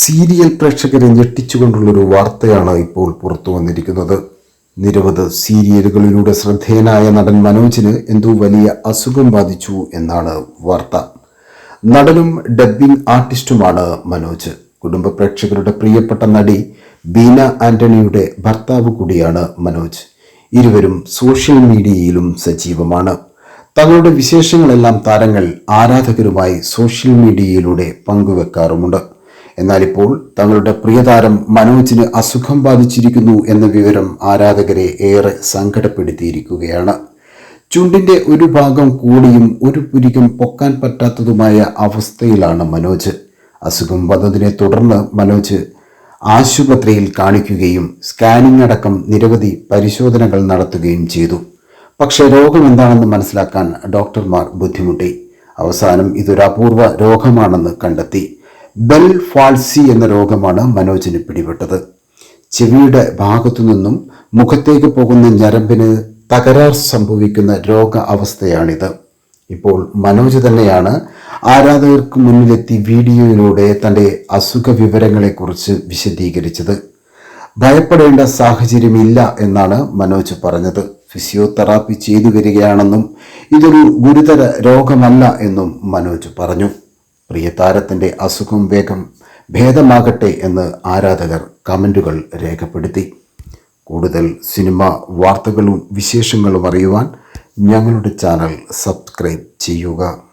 Serial പ്രേക്ഷകരെ ഞെട്ടിച്ചുകൊണ്ടുള്ളൊരു വാർത്തയാണ് ഇപ്പോൾ പുറത്തു വന്നിരിക്കുന്നത്. നിരവധി സീരിയലുകളിലൂടെ ശ്രദ്ധേയനായ നടൻ മനോജിന് എന്തോ വലിയ അസുഖം ബാധിച്ചു എന്നാണ് വാർത്ത. നടനും ഡബ്ബിംഗ് ആർട്ടിസ്റ്റുമാണ് മനോജ്. കുടുംബ പ്രേക്ഷകരുടെ പ്രിയപ്പെട്ട നടി ബീന ആന്റണിയുടെ ഭർത്താവ് കൂടിയാണ് മനോജ്. ഇരുവരും സോഷ്യൽ മീഡിയയിലും സജീവമാണ്. തങ്ങളുടെ വിശേഷങ്ങളെല്ലാം താരങ്ങൾ ആരാധകരുമായി സോഷ്യൽ മീഡിയയിലൂടെ പങ്കുവെക്കാറുമുണ്ട്. എന്നാൽ ഇപ്പോൾ തങ്ങളുടെ പ്രിയതാരം മനോജിന് അസുഖം ബാധിച്ചിരിക്കുന്നു എന്ന വിവരം ആരാധകരെ ഏറെ സങ്കടപ്പെടുത്തിയിരിക്കുകയാണ്. ചുണ്ടിന്റെ ഒരു ഭാഗം കൂടിയും ഒരു പുരികം പൊക്കാൻ പറ്റാത്തതുമായ അവസ്ഥയിലാണ് മനോജ്. അസുഖം വന്നതിനെ തുടർന്ന് മനോജ് ആശുപത്രിയിൽ കാണിക്കുകയും സ്കാനിംഗ് അടക്കം നിരവധി പരിശോധനകൾ നടത്തുകയും ചെയ്തു. പക്ഷേ രോഗം എന്താണെന്ന് മനസ്സിലാക്കാൻ ഡോക്ടർമാർ ബുദ്ധിമുട്ടി. അവസാനം ഇതൊരു അപൂർവ രോഗമാണെന്ന് കണ്ടെത്തി. ബെൽ ഫാൾസി എന്ന രോഗമാണ് മനോജിന് പിടിപെട്ടത്. ചെവിയുടെ ഭാഗത്തു നിന്നും മുഖത്തേക്ക് പോകുന്ന ഞരമ്പിന് തകരാർ സംഭവിക്കുന്ന രോഗ അവസ്ഥയാണിത്. ഇപ്പോൾ മനോജ് തന്നെയാണ് ആരാധകർക്ക് മുന്നിലെത്തി വീഡിയോയിലൂടെ തന്റെ അസുഖ വിവരങ്ങളെക്കുറിച്ച് വിശദീകരിച്ചത്. ഭയപ്പെടേണ്ട സാഹചര്യമില്ല എന്നാണ് മനോജ് പറഞ്ഞത്. ഫിസിയോതെറാപ്പി ചെയ്തു വരികയാണെന്നും ഇതൊരു ഗുരുതര രോഗമല്ല എന്നും മനോജ് പറഞ്ഞു. പ്രിയ താരത്തിന്റെ അസുഖം വേഗം ഭേദമാകട്ടെ എന്ന് ആരാധകർ കമന്റുകൾ രേഖപ്പെടുത്തി. കൂടുതൽ സിനിമ വാർത്തകളും വിശേഷങ്ങളും അറിയുവാൻ ഞങ്ങളുടെ ചാനൽ സബ്സ്ക്രൈബ് ചെയ്യുക.